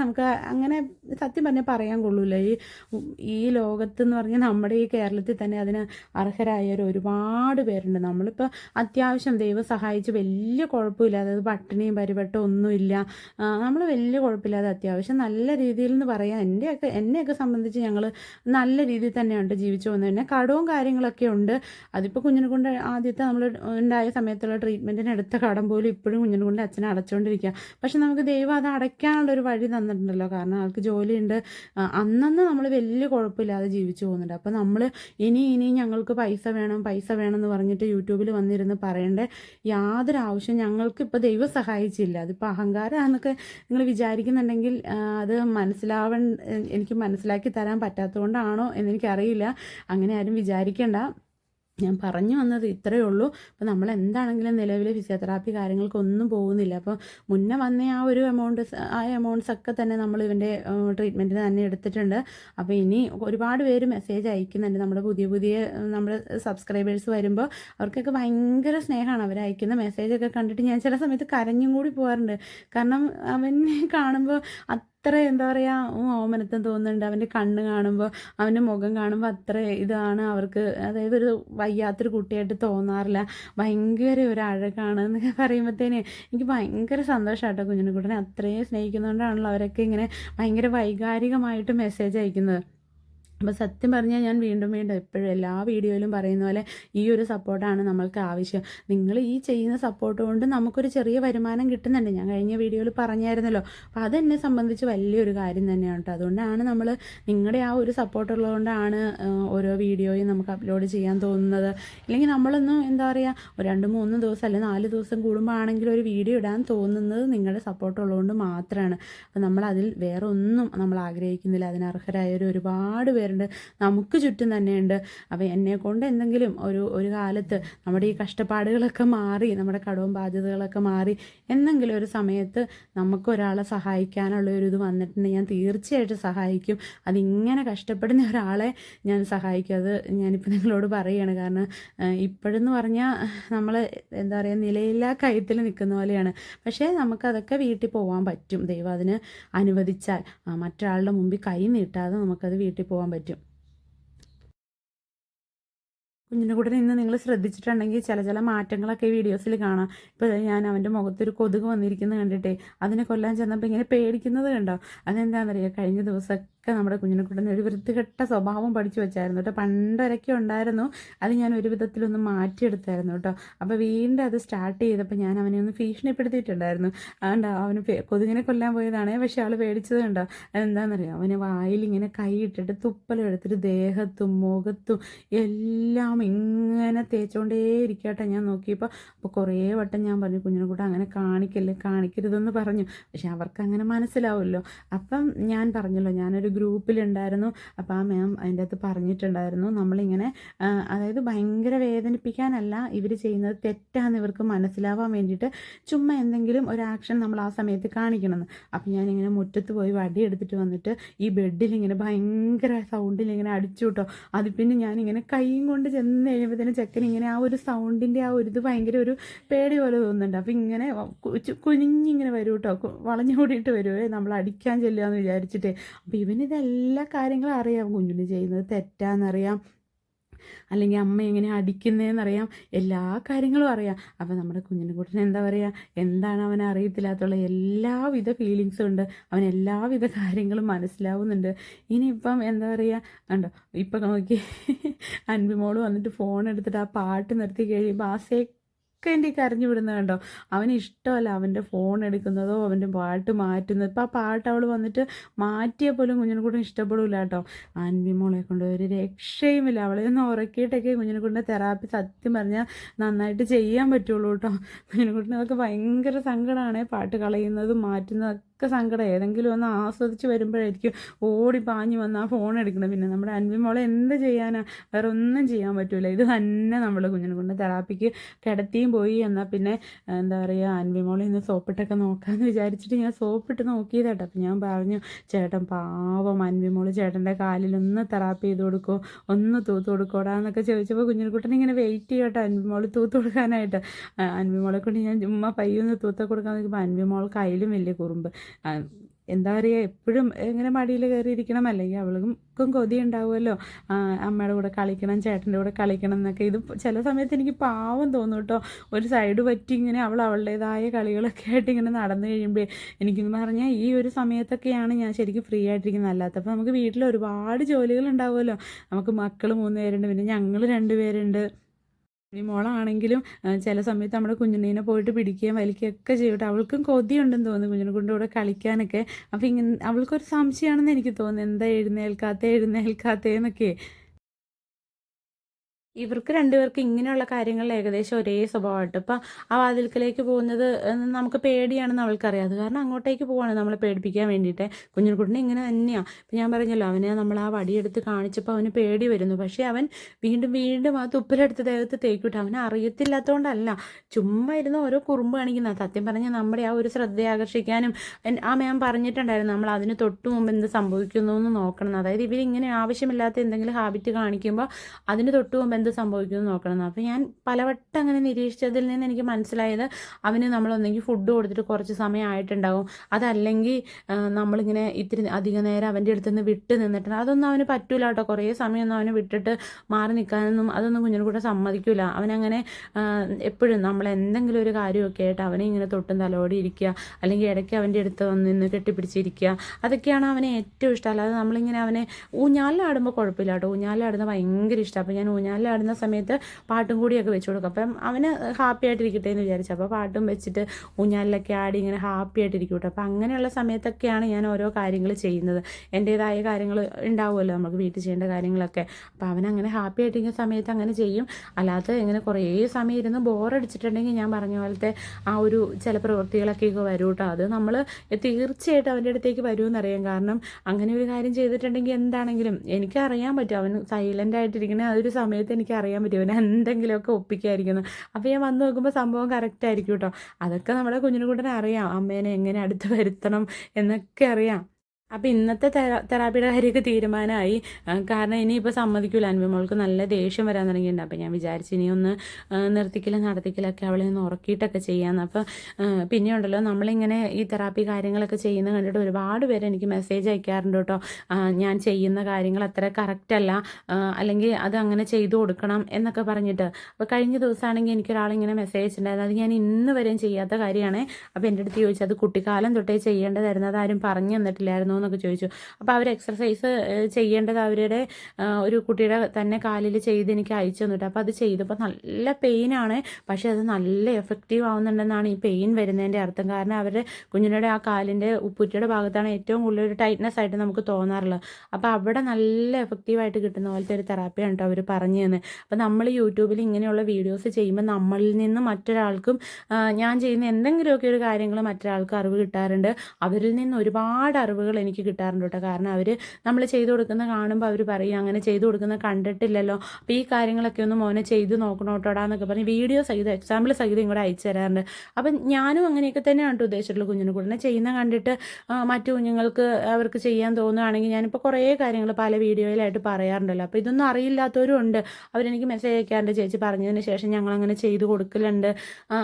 നമുക്ക് അങ്ങനെ സത്യം പറഞ്ഞാൽ പറയാൻ കൊള്ളൂല. ഈ ഈ ലോകത്തെന്ന് പറഞ്ഞാൽ നമ്മുടെ ഈ കേരളത്തിൽ തന്നെ അതിന് അർഹരായവർ ഒരുപാട് പേരുണ്ട്. നമ്മളിപ്പോൾ അത്യാവശ്യം ദൈവം സഹായിച്ച് വലിയ കുഴപ്പമില്ല അതായത് പട്ടിണിയും പരിവട്ടവും ഒന്നുമില്ല. നമ്മൾ വലിയ കുഴപ്പമില്ലാതെ അത്യാവശ്യം നല്ല രീതിയിൽ എന്ന് പറയാം എന്റെയൊക്കെ എന്നെയൊക്കെ സംബന്ധിച്ച് ഞങ്ങൾ നല്ല രീതിയിൽ തന്നെയാണ് ജീവിച്ചു പോകുന്നത്. പിന്നെ കടവും കാര്യങ്ങളൊക്കെ ഉണ്ട്. അതിപ്പോൾ കുഞ്ഞിനെ കൊണ്ട് ആദ്യത്തെ നമ്മൾ ഉണ്ടായ സമയത്തുള്ള ട്രീറ്റ്മെന്റിന് എടുത്ത കടം പോലും ഇപ്പോഴും കുഞ്ഞിനെ കൊണ്ട് അച്ഛനെ അടച്ചുകൊണ്ടിരിക്കുക പക്ഷെ നമുക്ക് ദൈവം അത് അടയ്ക്കാനുള്ള ഒരു വഴി തന്നിട്ടുണ്ടല്ലോ. കാരണം ആൾക്ക് ജോലിയുണ്ട്. അന്നന്ന് നമ്മൾ വലിയ കുഴപ്പമില്ലാതെ ജീവിച്ചു പോകുന്നുണ്ട്. അപ്പോൾ നമ്മൾ ഇനി ഇനി ഞങ്ങൾക്ക് പൈസ വേണം പൈസ വേണം എന്ന് പറഞ്ഞിട്ട് യൂട്യൂബിൽ വന്നിരുന്ന് പറയേണ്ട യാതൊരു ആവശ്യം ഞങ്ങൾക്ക് ഇപ്പോൾ ദൈവം സഹായിച്ചില്ല. അതിപ്പോൾ അഹങ്കാരമാണെന്നൊക്കെ നിങ്ങൾ വിചാരിക്കുന്നുണ്ടെങ്കിൽ അത് മനസ്സിലാവൺ എനിക്ക് മനസ്സിലാക്കി തരാൻ പറ്റാത്തതുകൊണ്ടാണോ എന്നെനിക്കറിയില്ല അങ്ങനെ ആരും വിചാരിക്കേണ്ട. ഞാൻ പറഞ്ഞു വന്നത് ഇത്രയേ ഉള്ളൂ. അപ്പോൾ നമ്മൾ എന്താണെങ്കിലും നിലവിൽ ഫിസിയോതെറാപ്പി കാര്യങ്ങൾക്കൊന്നും പോകുന്നില്ല. അപ്പോൾ മുന്നേ വന്ന ആ ഒരു എമൗണ്ട് ആ എമൗണ്ട്സ് ഒക്കെ തന്നെ നമ്മൾ ഇവന്റെ ട്രീറ്റ്മെന്റിന് തന്നെ എടുത്തിട്ടുണ്ട്. അപ്പോൾ ഇനി ഒരുപാട് പേര് മെസ്സേജ് അയക്കുന്നുണ്ട്. നമ്മുടെ പുതിയ പുതിയ നമ്മുടെ സബ്സ്ക്രൈബേഴ്സ് വരുമ്പോൾ അവർക്കൊക്കെ ഭയങ്കര സ്നേഹമാണ്. അവർ അയക്കുന്ന മെസ്സേജൊക്കെ കണ്ടിട്ട് ഞാൻ ചില സമയത്ത് കരഞ്ഞും കൂടി പോകാറുണ്ട്. കാരണം അവനെ കാണുമ്പോൾ അത്ര എന്താ പറയുക ഓമനത്തം തോന്നുന്നുണ്ട്. അവന്റെ കണ്ണ് കാണുമ്പോൾ അവന്റെ മുഖം കാണുമ്പോൾ അത്ര ഇതാണ് അവർക്ക്. അതായത് ഒരു വയ്യാത്തൊരു കുട്ടിയായിട്ട് തോന്നാറില്ല. ഭയങ്കര ഒരു അഴകാണ് എന്നൊക്കെ പറയുമ്പോഴത്തേന് എനിക്ക് ഭയങ്കര സന്തോഷമായിട്ടോ കുഞ്ഞിനെ അത്രയും സ്നേഹിക്കുന്നതുകൊണ്ടാണല്ലോ അവരൊക്കെ ഇങ്ങനെ ഭയങ്കര വൈകാരികമായിട്ട് മെസ്സേജ് അയക്കുന്നത്. അപ്പോൾ സത്യം പറഞ്ഞാൽ ഞാൻ വീണ്ടും വീണ്ടും എപ്പോഴും എല്ലാ വീഡിയോയിലും പറയുന്ന പോലെ ഈ ഒരു സപ്പോർട്ടാണ് നമ്മൾക്ക് ആവശ്യം. നിങ്ങൾ ഈ ചെയ്യുന്ന സപ്പോർട്ട് കൊണ്ട് നമുക്കൊരു ചെറിയ വരുമാനം കിട്ടുന്നുണ്ട്. ഞാൻ കഴിഞ്ഞ വീഡിയോയിൽ പറഞ്ഞായിരുന്നല്ലോ. അപ്പോൾ അതെന്നെ സംബന്ധിച്ച് വലിയൊരു കാര്യം തന്നെയാണ് കേട്ടോ. അതുകൊണ്ടാണ് നമ്മൾ നിങ്ങളുടെ ആ ഒരു സപ്പോർട്ട് ഉള്ളതുകൊണ്ടാണ് ഓരോ വീഡിയോയും നമുക്ക് അപ്ലോഡ് ചെയ്യാൻ തോന്നുന്നത്. ഇല്ലെങ്കിൽ നമ്മളൊന്നും എന്താ പറയുക ഒരു രണ്ട് മൂന്ന് ദിവസം അല്ലെങ്കിൽ നാല് ദിവസം കൂടുമ്പോൾ ആണെങ്കിലും ഒരു വീഡിയോ ഇടാൻ തോന്നുന്നത് നിങ്ങളുടെ സപ്പോർട്ട് ഉള്ളതുകൊണ്ട് മാത്രമാണ് അപ്പോൾ നമ്മൾ അതിൽ വേറെ ഒന്നും നമ്മൾ ആഗ്രഹിക്കുന്നില്ല. അതിന് അർഹരായ ഒരു ഒരുപാട് പേര് ആൾക്കാരുണ്ട് നമുക്ക് ചുറ്റും തന്നെയുണ്ട്. അപ്പോൾ എന്നെ കൊണ്ട് എന്തെങ്കിലും ഒരു ഒരു കാലത്ത് നമ്മുടെ ഈ കഷ്ടപ്പാടുകളൊക്കെ മാറി നമ്മുടെ കടവും ബാധ്യതകളൊക്കെ മാറി എന്തെങ്കിലും ഒരു സമയത്ത് നമുക്ക് ഒരാളെ സഹായിക്കാനുള്ള ഒരു ഇത് വന്നിട്ടുണ്ടെങ്കിൽ ഞാൻ തീർച്ചയായിട്ടും സഹായിക്കും. അതിങ്ങനെ കഷ്ടപ്പെടുന്ന ഒരാളെ ഞാൻ സഹായിക്കും. അത് ഞാനിപ്പോൾ നിങ്ങളോട് പറയുകയാണ്. കാരണം ഇപ്പോഴെന്ന് പറഞ്ഞാൽ നമ്മൾ എന്താ പറയുക നിലയില്ലാ കയത്തിൽ നിൽക്കുന്ന പോലെയാണ്. പക്ഷേ നമുക്കതൊക്കെ വീട്ടിൽ പോകാൻ പറ്റും. ദൈവം അതിന് അനുവദിച്ചാൽ. മറ്റൊരാളുടെ മുമ്പിൽ കൈ നീട്ടാതെ നമുക്കത് വീട്ടിൽ പോകാൻ പറ്റും. കുഞ്ഞിന്റെ കൂടെ നിന്ന് നിങ്ങൾ ശ്രദ്ധിച്ചിട്ടുണ്ടെങ്കിൽ ചില ചില മാറ്റങ്ങളൊക്കെ വീഡിയോസിൽ കാണാം. ഇപ്പോൾ ഞാൻ അവന്റെ മുഖത്തൊരു കൊതുക് വന്നിരിക്കുന്നത് കണ്ടിട്ടേ അതിനെ കൊല്ലാൻ ചെന്നപ്പോൾ ഇങ്ങനെ പേടിക്കുന്നത് കണ്ടോ? അതെന്താണെന്നറിയാം കഴിഞ്ഞ ദിവസമൊക്കെ നമ്മുടെ കുഞ്ഞിനെ കുട്ടനെ ഒരു വൃത്തികെട്ട സ്വഭാവം പഠിച്ചു വെച്ചായിരുന്നു കേട്ടോ. പണ്ടൊരൊക്കെ ഉണ്ടായിരുന്നു അത് ഞാൻ ഒരു വിധത്തിലൊന്ന് മാറ്റിയെടുത്തായിരുന്നു കേട്ടോ. അപ്പോൾ വീണ്ടും അത് സ്റ്റാർട്ട് ചെയ്തപ്പോൾ ഞാൻ അവനെ ഒന്ന് ഭീഷണിപ്പെടുത്തിയിട്ടുണ്ടായിരുന്നു. അതുകൊണ്ട് അവന് കൊതുകിനെ കൊല്ലാൻ പോയതാണ് പക്ഷെ ആൾ പേടിച്ചത് കണ്ടോ? അതെന്താണെന്നറിയാം അവന് വായിൽ ഇങ്ങനെ കൈയിട്ടിട്ട് തുപ്പലും എടുത്തിട്ട് ദേഹത്തും മുഖത്തും എല്ലാം ഇങ്ങനെ തേച്ചുകൊണ്ടേ ഇരിക്കട്ടെ ഞാൻ നോക്കിയപ്പോൾ അപ്പോൾ കുറേ വട്ടം ഞാൻ പറഞ്ഞു കുഞ്ഞിനെ കൂടെ അങ്ങനെ കാണിക്കല്ലേ കാണിക്കരുതെന്ന് പറഞ്ഞു. പക്ഷെ അവർക്ക് അങ്ങനെ മനസ്സിലാവുമല്ലോ. അപ്പം ഞാൻ പറഞ്ഞല്ലോ ഞാനൊരു ഗ്രൂപ്പിലുണ്ടായിരുന്നു. അപ്പോൾ ആ മാം അതിന്റെ അകത്ത് പറഞ്ഞിട്ടുണ്ടായിരുന്നു. നമ്മളിങ്ങനെ അതായത് ഭയങ്കര വേദനിപ്പിക്കാനല്ല ഇവർ ചെയ്യുന്നത് തെറ്റാന്ന് ഇവർക്ക് മനസ്സിലാവാൻ വേണ്ടിയിട്ട് ചുമ്മാ എന്തെങ്കിലും ഒരു ആക്ഷൻ നമ്മൾ ആ സമയത്ത് കാണിക്കണമെന്ന്. അപ്പം ഞാനിങ്ങനെ മുറ്റത്ത് പോയി വടി എടുത്തിട്ട് വന്നിട്ട് ഈ ബെഡിൽ ഇങ്ങനെ ഭയങ്കര സൗണ്ടിൽ ഇങ്ങനെ അടിച്ചു കേട്ടോ അത് പിന്നെ ഞാനിങ്ങനെ കൈയും കൊണ്ട് ചെന്ന് കഴിയുമ്പോഴത്തേനും ചെക്കൻ ഇങ്ങനെ ആ ഒരു സൗണ്ടിന്റെ ആ ഒരു ഇത് ഭയങ്കര ഒരു പേടി പോലെ തോന്നുന്നുണ്ട്. അപ്പം ഇങ്ങനെ കുനിഞ്ഞിങ്ങനെ വരും കേട്ടോ വളഞ്ഞു കൂടിയിട്ട് വരുമേ നമ്മൾ അടിക്കാൻ ചെല്ലുക എന്ന് വിചാരിച്ചിട്ട്. അപ്പം ഇവനിതെല്ലാ കാര്യങ്ങളും അറിയാം. കുഞ്ഞിന് ചെയ്യുന്നത് തെറ്റാന്നറിയാം. അല്ലെങ്കിൽ അമ്മ എങ്ങനെ അടിക്കുന്നതെന്നറിയാം എല്ലാ കാര്യങ്ങളും അറിയാം. അപ്പോൾ നമ്മുടെ കുഞ്ഞിനെ കുട്ടന് എന്താ പറയുക എന്താണ് അവനെ അറിയത്തില്ലാത്തുള്ള എല്ലാവിധ ഫീലിങ്സും ഉണ്ട്. അവൻ എല്ലാവിധ കാര്യങ്ങളും മനസ്സിലാവുന്നുണ്ട്. ഇനിയിപ്പം എന്താ പറയുക കണ്ടോ? ഇപ്പം നോക്കി. അൻപിമോൾ വന്നിട്ട് ഫോൺ എടുത്തിട്ട് ആ പാട്ട് നിർത്തി കഴിയുമ്പോൾ ആ സെ ഈ കരഞ്ഞു വിടുന്നത് കണ്ടോ? അവന് ഇഷ്ടമല്ല അവന്റെ ഫോൺ എടുക്കുന്നതോ അവന്റെ പാട്ട് മാറ്റുന്നത്. ഇപ്പം ആ പാട്ട് അവൾ വന്നിട്ട് മാറ്റിയാൽ പോലും കുഞ്ഞിനെ ഇഷ്ടപ്പെടില്ല കേട്ടോ. ആൻവിമോളെ കൊണ്ട് ഒരു രക്ഷയുമില്ല. അവളെ ഒന്ന് ഉറക്കിയിട്ടൊക്കെ കുഞ്ഞിനെ തെറാപ്പി സത്യം പറഞ്ഞാൽ നന്നായിട്ട് ചെയ്യാൻ പറ്റുള്ളൂ കേട്ടോ. കുഞ്ഞിനെ കൊണ്ട് ഭയങ്കര സങ്കടമാണ് പാട്ട് കളയുന്നതും മാറ്റുന്നതൊക്കെ ഒക്കെ സങ്കടം. ഏതെങ്കിലും ഒന്ന് ആസ്വദിച്ച് വരുമ്പോഴായിരിക്കും ഓടി പാഞ്ഞു വന്ന് ആ ഫോൺ എടുക്കണം പിന്നെ നമ്മുടെ അൻവി മോളെ എന്ത് ചെയ്യാനാ? വേറെ ഒന്നും ചെയ്യാൻ പറ്റില്ല ഇത് തന്നെ നമ്മൾ കുഞ്ഞിനെ കൊണ്ട് തെറാപ്പിക്ക് കിടത്തിയും പോയി. എന്നാൽ പിന്നെ എന്താ പറയുക അൻവി മോളെ ഇന്ന് സോപ്പിട്ടൊക്കെ നോക്കാമെന്ന് വിചാരിച്ചിട്ട് ഞാൻ സോപ്പിട്ട് നോക്കിയതാട്ടോ അപ്പം ഞാൻ പറഞ്ഞു ചേട്ടൻ പാവം അൻവി മോൾ. ചേട്ടന്റെ കാലിൽ ഒന്ന് തെറാപ്പി ചെയ്ത് കൊടുക്കോ. ഒന്ന് തൂത്ത് കൊടുക്കോടാ എന്നൊക്കെ ചോദിച്ചപ്പോൾ കുഞ്ഞിനെക്കുട്ടൻ ഇങ്ങനെ വെയിറ്റ് ചെയ്യട്ടോ അൻവി മോൾ തൂത്ത് കൊടുക്കാനായിട്ട്. അൻവി മോളെ കൊണ്ട് ഞാൻ ചുമ്മാ പയ്യൊന്ന് തൂത്ത കൊടുക്കാൻ നോക്കുമ്പോൾ അൻവി മോൾക്ക് അതിലും വലിയ കുറുമ്പ്. എന്താ പറയുക എപ്പോഴും ഇങ്ങനെ മടിയിൽ കയറിയിരിക്കണം അല്ലെങ്കിൽ അവൾക്കും കൊതി ഉണ്ടാവുമല്ലോ. അമ്മയുടെ കൂടെ കളിക്കണം ചേട്ടന്റെ കൂടെ കളിക്കണം എന്നൊക്കെ. ഇത് ചില സമയത്ത് എനിക്ക് പാവം തോന്നും കേട്ടോ. ഒരു സൈഡ് പറ്റി ഇങ്ങനെ അവൾ അവളുടേതായ കളികളൊക്കെ ആയിട്ട് ഇങ്ങനെ നടന്നു കഴിയുമ്പോൾ എനിക്കെന്ന് പറഞ്ഞാൽ ഈ ഒരു സമയത്തൊക്കെയാണ് ഞാൻ ശരിക്കും ഫ്രീ ആയിട്ടിരിക്കുന്നത്. അല്ലാത്തപ്പോൾ നമുക്ക് വീട്ടിൽ ഒരുപാട് ജോലികൾ ഉണ്ടാവുമല്ലോ. നമുക്ക് മക്കൾ മൂന്ന് പേരുണ്ട് പിന്നെ ഞങ്ങൾ രണ്ട് പേരുണ്ട് ഇനി മോളാണെങ്കിലും ചില സമയത്ത് നമ്മുടെ കുഞ്ഞുണ്ണീനെ പോയിട്ട് പിടിക്കുകയും വലിക്കുകയൊക്കെ ചെയ്യട്ടെ. അവൾക്കും കൊതിയുണ്ടെന്ന് തോന്നുന്നു കുഞ്ഞിനെ കൊണ്ട് കൂടെ കളിക്കാനൊക്കെ. അപ്പം ഇങ്ങനെ അവൾക്കൊരു സംശയമാണെന്ന് എനിക്ക് തോന്നുന്നു. എന്താ എഴുന്നേൽക്കാത്ത എഴുന്നേൽക്കാത്തേ ഇവർക്ക് രണ്ടുപേർക്കും ഇങ്ങനെയുള്ള കാര്യങ്ങളിൽ ഏകദേശം ഒരേ സ്വഭാവമായിട്ട്. ഇപ്പം ആ വാതിൽക്കലേക്ക് പോകുന്നത് നമുക്ക് പേടിയാണെന്ന് അവൾക്കറിയാം. അത് കാരണം അങ്ങോട്ടേക്ക് പോവാണ് നമ്മളെ പേടിപ്പിക്കാൻ വേണ്ടിയിട്ട്. കുഞ്ഞിൻകുട്ടിനെ ഇങ്ങനെ തന്നെയാണ് ഇപ്പം ഞാൻ പറഞ്ഞല്ലോ അവനെ നമ്മൾ ആ വടിയെടുത്ത് കാണിച്ചപ്പോൾ അവന് പേടി വരുന്നു. പക്ഷേ അവൻ വീണ്ടും വീണ്ടും ആ തുപ്പിലെടുത്ത് ദേഹത്ത് തേക്കിട്ട്. അവനെ അറിയത്തില്ലാത്തതുകൊണ്ടല്ല ചുമ്മാ ഇരുന്ന് ഓരോ കുറുമ്പ് കാണിക്കുന്ന സത്യം പറഞ്ഞാൽ നമ്മുടെ ആ ഒരു ശ്രദ്ധയെ ആകർഷിക്കാനും ആ മാം പറഞ്ഞിട്ടുണ്ടായിരുന്നു നമ്മൾ അതിന് തൊട്ട് മുമ്പ് എന്ത് സംഭവിക്കുന്നു എന്ന് നോക്കണം. അതായത് ഇവരിങ്ങനെ ആവശ്യമില്ലാത്ത എന്തെങ്കിലും ഹാബിറ്റ് കാണിക്കുമ്പോൾ അതിന് തൊട്ട് മുമ്പ് എന്ത് സംഭവിക്കുമെന്ന് നോക്കണം അപ്പോൾ ഞാൻ പലവട്ടം അങ്ങനെ നിരീക്ഷിച്ചതിൽ നിന്ന് എനിക്ക് മനസ്സിലായത് അവന് നമ്മളൊന്നെങ്കിൽ ഫുഡ് കൊടുത്തിട്ട് കുറച്ച് സമയം ആയിട്ടുണ്ടാവും. അതല്ലെങ്കിൽ നമ്മളിങ്ങനെ ഇത്തിരി അധിക നേരം അവന്റെ അടുത്ത് നിന്ന് വിട്ട് നിന്നിട്ട് അതൊന്നും അവന് പറ്റൂല കേട്ടോ. കുറേ സമയമൊന്നും അവന് വിട്ടിട്ട് മാറി നിൽക്കാനൊന്നും അതൊന്നും കുഞ്ഞിനെ കൂടെ സമ്മതിക്കില്ല അവനങ്ങനെ എപ്പോഴും നമ്മൾ എന്തെങ്കിലും ഒരു കാര്യമൊക്കെ ആയിട്ട് അവനെ ഇങ്ങനെ തൊട്ടും തലോടി ഇരിക്കുക. അല്ലെങ്കിൽ ഇടയ്ക്ക് അവന്റെ അടുത്ത് വന്ന് നിന്ന് കെട്ടിപ്പിടിച്ചിരിക്കുക. അതൊക്കെയാണ് അവനെ ഏറ്റവും ഇഷ്ടം. അല്ലാതെ നമ്മളിങ്ങനെ അവനെ ഊഞ്ഞാലാടുമ്പോൾ കുഴപ്പമില്ല കേട്ടോ. ഊഞ്ഞാലാടുന്നത് ഭയങ്കര ഇഷ്ടമാണ്. അപ്പോൾ ഞാൻ ഊഞ്ഞാലിൽ പാടുന്ന സമയത്ത് പാട്ടും കൂടിയൊക്കെ വെച്ച് കൊടുക്കും. അപ്പം അവന് ഹാപ്പി ആയിട്ടിരിക്കട്ടെ എന്ന് വിചാരിച്ചു. അപ്പോൾ പാട്ടും വെച്ചിട്ട് ഊഞ്ഞാലിലൊക്കെ ആടി ഇങ്ങനെ ഹാപ്പി ആയിട്ടിരിക്കും കേട്ടോ. അപ്പോൾ അങ്ങനെയുള്ള സമയത്തൊക്കെയാണ് ഞാൻ ഓരോ കാര്യങ്ങൾ ചെയ്യുന്നത്. എന്റേതായ കാര്യങ്ങൾ ഉണ്ടാവുമല്ലോ നമുക്ക് വീട്ടിൽ ചെയ്യേണ്ട കാര്യങ്ങളൊക്കെ. അപ്പോൾ അവനങ്ങനെ ഹാപ്പി ആയിട്ടിരിക്കുന്ന സമയത്ത് അങ്ങനെ ചെയ്യും. അല്ലാത്ത ഇങ്ങനെ കുറേ സമയം ഇരുന്ന് ബോറടിച്ചിട്ടുണ്ടെങ്കിൽ ഞാൻ പറഞ്ഞ പോലത്തെ ആ ഒരു ചില പ്രവൃത്തികളൊക്കെ വരും കേട്ടോ. അത് നമ്മൾ തീർച്ചയായിട്ടും അവന്റെ അടുത്തേക്ക് വരുമെന്നറിയാം. കാരണം അങ്ങനെ ഒരു കാര്യം ചെയ്തിട്ടുണ്ടെങ്കിൽ എന്താണെങ്കിലും എനിക്കറിയാൻ പറ്റും. അവൻ സൈലന്റ് ആയിട്ടിരിക്കുന്ന ആ ഒരു സമയത്ത് എനിക്ക് അറിയാൻ പറ്റും ഇവനെ എന്തെങ്കിലുമൊക്കെ ഒപ്പിക്കായിരിക്കുന്നു. അപ്പോൾ ഞാൻ വന്ന് നോക്കുമ്പോൾ സംഭവം കറക്റ്റ് ആയിരിക്കും കേട്ടോ അതൊക്കെ നമ്മുടെ കുഞ്ഞിനെ കൂട്ടനെ അറിയാം. അമ്മേനെ എങ്ങനെ അടുത്ത് വരുത്തണം എന്നൊക്കെ അറിയാം. അപ്പോൾ ഇന്നത്തെ തെറാപ്പിയുടെ കാര്യമൊക്കെ തീരുമാനമായി. കാരണം ഇനിയിപ്പോൾ സമ്മതിക്കില്ല അൻവിമോൾക്ക് നല്ല ദേഷ്യം വരാൻ തുടങ്ങിയിട്ടുണ്ട്. അപ്പോൾ ഞാൻ വിചാരിച്ചു ഇനി ഒന്ന് നിർത്തിക്കലും നടത്തിക്കലൊക്കെ അവളെ ഒന്ന് ഉറക്കിയിട്ടൊക്കെ ചെയ്യാമെന്ന് അപ്പോൾ പിന്നെ ഉണ്ടല്ലോ നമ്മളിങ്ങനെ ഈ തെറാപ്പി കാര്യങ്ങളൊക്കെ ചെയ്യുന്ന കണ്ടിട്ട് ഒരുപാട് പേര് എനിക്ക് മെസ്സേജ് അയക്കാറുണ്ട് കേട്ടോ. ഞാൻ ചെയ്യുന്ന കാര്യങ്ങൾ അത്ര കറക്റ്റ് അല്ല. അല്ലെങ്കിൽ അത് അങ്ങനെ ചെയ്തു കൊടുക്കണം എന്നൊക്കെ പറഞ്ഞിട്ട്. അപ്പോൾ കഴിഞ്ഞ ദിവസമാണെങ്കിൽ എനിക്കൊരാളിങ്ങനെ മെസ്സേജ് അയച്ചിട്ടുണ്ടായിരുന്നു. അത് ഞാൻ ഇന്ന് വരെയും ചെയ്യാത്ത കാര്യമാണ്. അപ്പോൾ എന്റെ അടുത്ത് ചോദിച്ചത് കുട്ടിക്കാലം തൊട്ടേ ചെയ്യേണ്ടതായിരുന്നു. അതാരും പറഞ്ഞു തന്നിട്ടില്ലായിരുന്നു? എന്നൊക്കെ ചോദിച്ചു. അപ്പോൾ അവർ എക്സർസൈസ് ചെയ്യേണ്ടത് അവരുടെ ഒരു കുട്ടിയുടെ തന്നെ കാലിൽ ചെയ്ത് എനിക്ക് അയച്ചു തന്നിട്ട്. അപ്പോൾ അത് ചെയ്തപ്പോൾ നല്ല പെയിനാണ് പക്ഷേ അത് നല്ല എഫക്റ്റീവ് ആവുന്നുണ്ടെന്നാണ് ഈ പെയിൻ വരുന്നതിന്റെ അർത്ഥം. കാരണം അവരുടെ കുഞ്ഞിനുടെ ആ കാലിന്റെ ഉപ്പുറ്റിയുടെ ഭാഗത്താണ് ഏറ്റവും കൂടുതൽ ഒരു ടൈറ്റ്നസ് ആയിട്ട് നമുക്ക് തോന്നാറുള്ളത്. അപ്പോൾ അവിടെ നല്ല എഫക്റ്റീവായിട്ട് കിട്ടുന്ന പോലത്തെ ഒരു തെറാപ്പിയാണ് കേട്ടോ അവർ പറഞ്ഞു തന്നെ. അപ്പോൾ നമ്മൾ യൂട്യൂബിൽ ഇങ്ങനെയുള്ള വീഡിയോസ് ചെയ്യുമ്പോൾ നമ്മളിൽ നിന്ന് മറ്റൊരാൾക്കും ഞാൻ ചെയ്യുന്ന എന്തെങ്കിലുമൊക്കെ ഒരു കാര്യങ്ങൾ മറ്റൊരാൾക്ക് അറിവ് കിട്ടാറുണ്ട്. അവരിൽ നിന്ന് ഒരുപാട് അറിവുകൾ എനിക്ക് എനിക്ക് കിട്ടാറുണ്ട് കേട്ടോ. കാരണം അവർ നമ്മൾ ചെയ്തു കൊടുക്കുന്ന കാണുമ്പോൾ അവർ പറയും അങ്ങനെ ചെയ്തു കൊടുക്കുന്ന കണ്ടിട്ടില്ലല്ലോ. അപ്പോൾ ഈ കാര്യങ്ങളൊക്കെ ഒന്ന് മോനെ ചെയ്ത് നോക്കണം കേട്ടോടാ എന്നൊക്കെ പറഞ്ഞ് വീഡിയോ സഹിതം എക്സാമ്പിൾ സഹിതം കൂടെ അയച്ചു തരാറുണ്ട്. അപ്പം ഞാനും അങ്ങനെയൊക്കെ തന്നെയാണ് കേട്ടോ ഉദ്ദേശിച്ചിട്ടുള്ള കുഞ്ഞിനെ കൂടെ. ചെയ്യുന്ന കണ്ടിട്ട് മറ്റു കുഞ്ഞുങ്ങൾക്ക് അവർക്ക് ചെയ്യാൻ തോന്നുകയാണെങ്കിൽ ഞാനിപ്പോൾ കുറേ കാര്യങ്ങൾ പല വീഡിയോയിലായിട്ട് പറയാറുണ്ടല്ലോ. അപ്പോൾ ഇതൊന്നും അറിയില്ലാത്തവരും ഉണ്ട്. അവരെനിക്ക് മെസ്സേജ് അയക്കാറുണ്ട് ചേച്ചി പറഞ്ഞതിന് ശേഷം ഞങ്ങൾ അങ്ങനെ ചെയ്തു കൊടുക്കലുണ്ട്.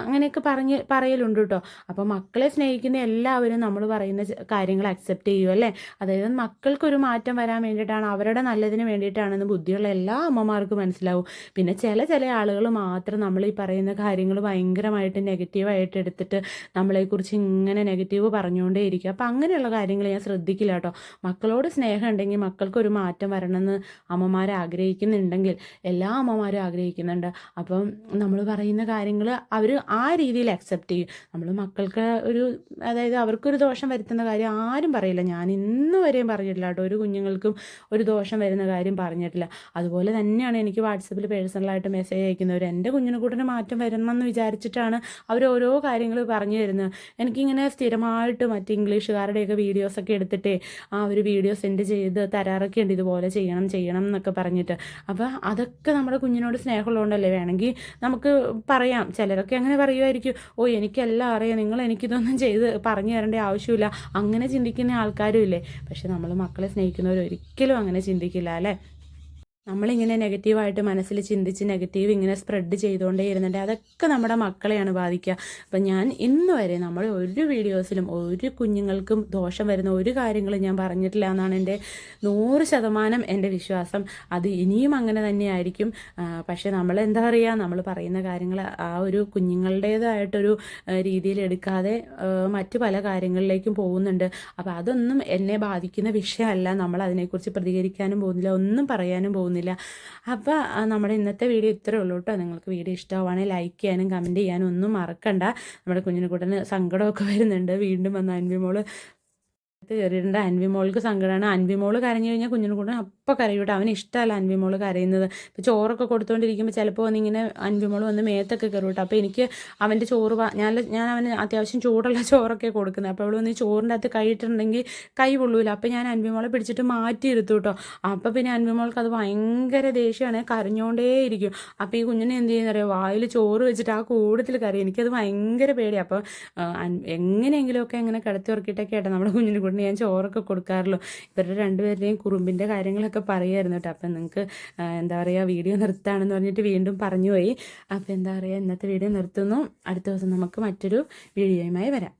അങ്ങനെയൊക്കെ പറഞ്ഞ് പറയലുണ്ട് കേട്ടോ. അപ്പോൾ മക്കളെ സ്നേഹിക്കുന്ന എല്ലാവരും നമ്മൾ പറയുന്ന കാര്യങ്ങൾ അക്സെപ്റ്റ് ചെയ്യുക. ചെയ്യും അല്ലേ? അതായത് മക്കൾക്കൊരു മാറ്റം വരാൻ വേണ്ടിയിട്ടാണ് അവരുടെ നല്ലതിന് വേണ്ടിയിട്ടാണെന്ന് ബുദ്ധിയുള്ള എല്ലാ അമ്മമാർക്കും മനസ്സിലാവും. പിന്നെ ചില ചില ആളുകൾ മാത്രം നമ്മൾ ഈ പറയുന്ന കാര്യങ്ങൾ ഭയങ്കരമായിട്ട് നെഗറ്റീവായിട്ട് എടുത്തിട്ട് നമ്മളെക്കുറിച്ച് ഇങ്ങനെ നെഗറ്റീവ് പറഞ്ഞുകൊണ്ടേ ഇരിക്കുക അപ്പം അങ്ങനെയുള്ള കാര്യങ്ങൾ ഞാൻ ശ്രദ്ധിക്കില്ല കേട്ടോ. മക്കളോട് സ്നേഹം ഉണ്ടെങ്കിൽ മക്കൾക്കൊരു മാറ്റം വരണമെന്ന് അമ്മമാർ ആഗ്രഹിക്കുന്നുണ്ടെങ്കിൽ എല്ലാ അമ്മമാരും ആഗ്രഹിക്കുന്നുണ്ട്. അപ്പം നമ്മൾ പറയുന്ന കാര്യങ്ങൾ അവർ ആ രീതിയിൽ അക്സെപ്റ്റ് ചെയ്യും. നമ്മൾ മക്കൾക്ക് ഒരു അതായത് അവർക്കൊരു ദോഷം വരുത്തുന്ന കാര്യം ആരും പറയില്ല. ഞാൻ ഇന്ന് വരെയും പറഞ്ഞിട്ടില്ല കേട്ടോ. ഒരു കുഞ്ഞുങ്ങൾക്കും ഒരു ദോഷം വരുന്ന കാര്യം പറഞ്ഞിട്ടില്ല. അതുപോലെ തന്നെയാണ് എനിക്ക് വാട്സപ്പിൽ പേഴ്സണലായിട്ട് മെസ്സേജ് അയക്കുന്നവർ എന്റെ കുഞ്ഞിനെ കൂട്ടിന് മാറ്റം വരണമെന്ന് വിചാരിച്ചിട്ടാണ് അവർ ഓരോ കാര്യങ്ങൾ പറഞ്ഞു തരുന്നത്. എനിക്കിങ്ങനെ സ്ഥിരമായിട്ട് മറ്റ് ഇംഗ്ലീഷുകാരുടെയൊക്കെ വീഡിയോസൊക്കെ എടുത്തിട്ടേ ആ ഒരു വീഡിയോ സെൻഡ് ചെയ്ത് തരാറൊക്കെ ഉണ്ട്. ഇതുപോലെ ചെയ്യണം ചെയ്യണം എന്നൊക്കെ പറഞ്ഞിട്ട്. അപ്പോൾ അതൊക്കെ നമ്മുടെ കുഞ്ഞിനോട് സ്നേഹമുള്ളതുകൊണ്ടല്ലേ? വേണമെങ്കിൽ നമുക്ക് പറയാം. ചിലരൊക്കെ അങ്ങനെ പറയുമായിരിക്കും. ഓ എനിക്കെല്ലാം അറിയാം. നിങ്ങൾ എനിക്കിതൊന്നും ചെയ്ത് പറഞ്ഞു തരേണ്ട ആവശ്യമില്ല. അങ്ങനെ ചിന്തിക്കുന്ന ആൾക്കാരും ഇല്ലേ പക്ഷെ നമ്മൾ മക്കളെ സ്നേഹിക്കുന്നവർ ഒരിക്കലും അങ്ങനെ ചിന്തിക്കില്ല അല്ലേ? നമ്മളിങ്ങനെ നെഗറ്റീവായിട്ട് മനസ്സിൽ ചിന്തിച്ച് നെഗറ്റീവ് ഇങ്ങനെ സ്പ്രെഡ് ചെയ്തുകൊണ്ടേ ഇരുന്നുണ്ട് അതൊക്കെ നമ്മുടെ മക്കളെയാണ് ബാധിക്കുക. അപ്പം ഞാൻ ഇന്ന് വരെ നമ്മൾ ഒരു വീഡിയോസിലും ഒരു കുഞ്ഞുങ്ങൾക്കും ദോഷം വരുന്ന ഒരു കാര്യങ്ങളും ഞാൻ പറഞ്ഞിട്ടില്ല എന്നാണ് എന്റെ നൂറ് ശതമാനം എന്റെ വിശ്വാസം. അത് ഇനിയും അങ്ങനെ തന്നെയായിരിക്കും. പക്ഷേ നമ്മൾ എന്താ പറയുക? നമ്മൾ പറയുന്ന കാര്യങ്ങൾ ആ ഒരു കുഞ്ഞുങ്ങളുടേതായിട്ടൊരു രീതിയിൽ എടുക്കാതെ മറ്റു പല കാര്യങ്ങളിലേക്കും പോകുന്നുണ്ട്. അപ്പോൾ അതൊന്നും എന്നെ ബാധിക്കുന്ന വിഷയമല്ല. നമ്മൾ അതിനെക്കുറിച്ച് പ്രതികരിക്കാനും പോകുന്നില്ല. ഒന്നും പറയാനും പോകുന്നില്ല. തോന്നുന്നില്ല അപ്പോൾ നമ്മുടെ ഇന്നത്തെ വീഡിയോ ഇത്രയേ ഉള്ളൂ കേട്ടോ നിങ്ങൾക്ക് വീഡിയോ ഇഷ്ടമാവുകയാണെങ്കിൽ ലൈക്ക് ചെയ്യാനും കമന്റ് ചെയ്യാനും ഒന്നും മറക്കണ്ട. നമ്മുടെ കുഞ്ഞിനെ കൂട്ടന് സങ്കടമൊക്കെ വരുന്നുണ്ട്. വീണ്ടും വന്ന അൻവിമോൾ കയറിയിട്ടുണ്ട് അൻവിമോൾക്ക് സങ്കടമാണ് അൻവിമോൾ കരഞ്ഞു കഴിഞ്ഞാൽ കുഞ്ഞിനെ കൂടെ അപ്പം കരയൂട്ടോ അവന് ഇഷ്ടമല്ല അൻവിമോൾ കരയുന്നത്. ഇപ്പോൾ ചോറൊക്കെ കൊടുത്തുകൊണ്ടിരിക്കുമ്പോൾ ചിലപ്പോൾ വന്നിങ്ങനെ അൻവിമോൾ വന്ന് മേത്തൊക്കെ കയറും അപ്പോൾ എനിക്ക് അവന്റെ ചോറ് ഞാൻ ഞാൻ അവന് അത്യാവശ്യം ചൂടുള്ള ചോറൊക്കെ കൊടുക്കുന്നത്. അപ്പോൾ അവൾ വന്ന് ചോറിന്റെ അകത്ത് കഴിയിട്ടുണ്ടെങ്കിൽ കൈ പൊള്ളൂല. അപ്പോൾ ഞാൻ അൻവിമോളെ പിടിച്ചിട്ട് മാറ്റി ഇരുത്തു കേട്ടോ. അപ്പോൾ പിന്നെ അൻവിമോൾക്ക് അത് ഭയങ്കര ദേഷ്യമാണ്. കരഞ്ഞുകൊണ്ടേയിരിക്കും അപ്പോൾ ഈ കുഞ്ഞിനെ എന്ത് ചെയ്യുന്ന അറിയാം? വായിൽ ചോറ് വെച്ചിട്ട് ആ കൂടത്തിൽ കറി എനിക്കത് ഭയങ്കര പേടിയാണ് അപ്പോൾ എങ്ങനെയെങ്കിലുമൊക്കെ എങ്ങനെ കിടത്തി ഉറക്കിയിട്ടൊക്കെ ആയിട്ട് നമ്മുടെ കുഞ്ഞിനെ കൊണ്ട് ഞാൻ ചോറൊക്കെ കൊടുക്കാറുള്ളൂ. ഇവരുടെ രണ്ടുപേരുടെയും കുറുമ്പിന്റെ കാര്യങ്ങളൊക്കെ പറയുമായിരുന്നു കേട്ടോ. അപ്പം നിങ്ങൾക്ക് എന്താ പറയുക വീഡിയോ നിർത്താണെന്ന് പറഞ്ഞിട്ട് വീണ്ടും പറഞ്ഞു പോയി അപ്പോൾ എന്താ പറയുക ഇന്നത്തെ വീഡിയോ നിർത്തുന്നു. അടുത്ത ദിവസം നമുക്ക് മറ്റൊരു വീഡിയോയുമായി വരാം.